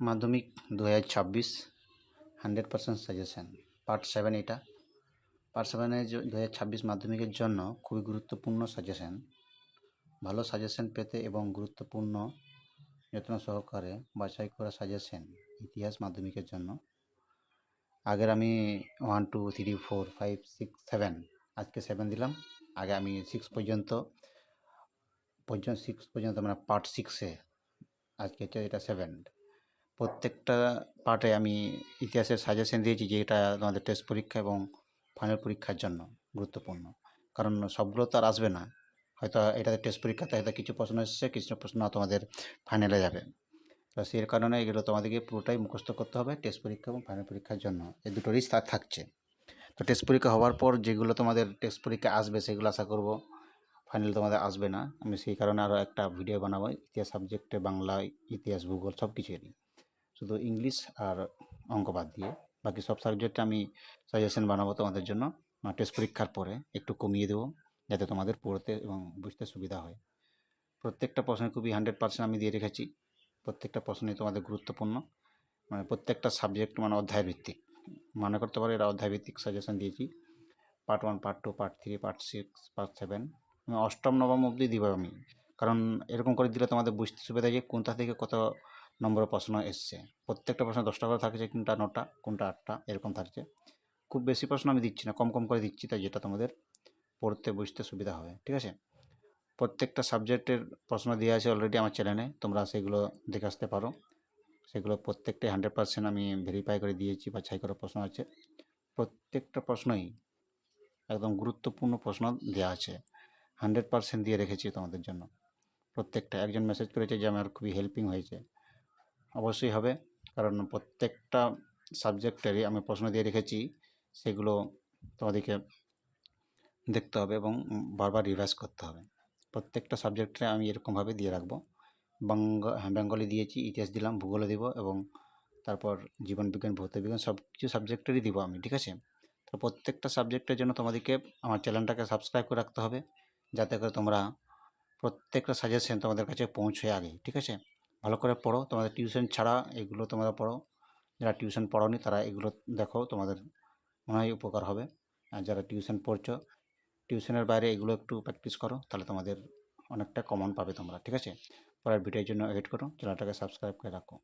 মাধ্যমিক দু হাজার ছাব্বিশ, hundred percent suggestion, part seven এটা। পার্ট সেভেনে দু হাজার ছাব্বিশ মাধ্যমিকের জন্য খুবই গুরুত্বপূর্ণ সাজেশান। ভালো সাজেশান পেতে এবং গুরুত্বপূর্ণ যত্ন সহকারে বাছাই করা সাজেশান ইতিহাস মাধ্যমিকের জন্য। আগের আমি one, two, three, four, five, six, seven, আজকে সেভেন দিলাম। আগে আমি সিক্স পর্যন্ত পর্যন্ত, সিক্স পর্যন্ত মানে পার্ট সিক্সে, আজকে হচ্ছে এটা সেভেন। প্রত্যেকটা পার্টে আমি ইতিহাসের সাজেশন দিয়েছি যে এটা তোমাদের টেস্ট পরীক্ষা এবং ফাইনাল পরীক্ষার জন্য গুরুত্বপূর্ণ। কারণ সবগুলো তো আর আসবে না। হয়তো এটাতে টেস্ট পরীক্ষাতে হয়তো কিছু প্রশ্ন এসছে, কিছু প্রশ্ন তোমাদের ফাইনালে যাবে। তো সেই কারণে এগুলো তোমাদেরকে পুরোটাই মুখস্থ করতে হবে টেস্ট পরীক্ষা এবং ফাইনাল পরীক্ষার জন্য। এই দুটোরই স্থান থাকছে। তো টেস্ট পরীক্ষা হওয়ার পর যেগুলো তোমাদের টেস্ট পরীক্ষা আসবে সেগুলো আশা করব ফাইনাল তোমাদের আসবে না। আমি সেই কারণে আরও একটা ভিডিও বানাবো, ইতিহাস সাবজেক্টে বাংলা, ইতিহাস, ভূগোল সব কিছুরই শুধু ইংলিশ আর অঙ্ক বাদ দিয়ে। বাকি সব সাবজেক্টে আমি সাজেশন বানাবো তোমাদের জন্য। টেস্ট পরীক্ষার পরে একটু কমিয়ে দেবো, যাতে তোমাদের পড়তে এবং বুঝতে সুবিধা হয়। প্রত্যেকটা প্রশ্নে খুবই হান্ড্রেড পার্সেন্ট আমি দিয়ে রেখেছি। প্রত্যেকটা প্রশ্নই তোমাদের গুরুত্বপূর্ণ। মানে প্রত্যেকটা সাবজেক্ট মানে অধ্যায় ভিত্তিক মনে করতে পারো এরা অধ্যায় ভিত্তিক সাজেশন দিয়েছি part one part two part three part six part seven অষ্টম, নবম অবধি দিব আমি। কারণ এরকম করে দিলে তোমাদের বুঝতে সুবিধা যে কোনটা থেকে কত নম্বর প্রশ্ন এসছে। প্রত্যেকটা প্রশ্ন দশটা করে থাকছে, কোনটা নটা, কোনটা আটটা, এরকম থাকছে। খুব বেশি প্রশ্ন আমি দিচ্ছি না, কম কম করে দিচ্ছি, তাই যেটা তোমাদের পড়তে বুঝতে সুবিধা হবে, ঠিক আছে? প্রত্যেকটা সাবজেক্টের প্রশ্ন দেওয়া আছে অলরেডি আমার চ্যানেলে তোমরা সেগুলো দেখে আসতে পারো। সেগুলো প্রত্যেকটাই হান্ড্রেড পার্সেন্ট আমি ভেরিফাই করে দিয়েছি বা ছাই করা প্রশ্ন আছে। প্রত্যেকটা প্রশ্নই একদম গুরুত্বপূর্ণ প্রশ্ন দেওয়া আছে। হান্ড্রেড পার্সেন্ট দিয়ে রেখেছি তোমাদের জন্য। প্রত্যেকটা একজন মেসেজ করেছে যে আমার খুবই হেল্পিং হয়েছে। অবশ্যই হবে, কারণ প্রত্যেকটা সাবজেক্টেরই আমি প্রশ্ন দিয়ে রেখেছি, সেগুলো তোমাদেরকে দেখতে হবে এবং বারবার রিভাইজ করতে হবে। প্রত্যেকটা সাবজেক্টে আমি এরকমভাবে দিয়ে রাখব। বঙ্গ হ্যাঁ বেঙ্গলি দিয়েছি, ইতিহাস দিলাম, ভূগোলে দিব এবং তারপর জীবনবিজ্ঞান ভৌতবিজ্ঞান সব কিছু সাবজেক্টেরই দিব আমি, ঠিক আছে? তো প্রত্যেকটা সাবজেক্টের জন্য তোমাদেরকে আমার চ্যানেলটাকে সাবস্ক্রাইব করে রাখতে হবে, যাতে করে তোমরা প্রত্যেকটা সাজেশন তোমাদের কাছে পৌঁছয় আগে ঠিক আছে? ভালো করে পড়ো, তোমাদের টিউশন ছাড়া এগুলো তোমরা পড়ো। যারা টিউশন পড়োনি তারা এগুলো দেখো, তোমাদের মনে হয় উপকার হবে। আর যারা টিউশন পড়ছো টিউশনের বাইরে এগুলো একটু প্র্যাকটিস করো, তাহলে তোমাদের অনেকটা কমন পাবে তোমরা, ঠিক আছে? পরের ভিডিওর জন্য ওয়েট করো চ্যানেলটাকে সাবস্ক্রাইব করে রাখো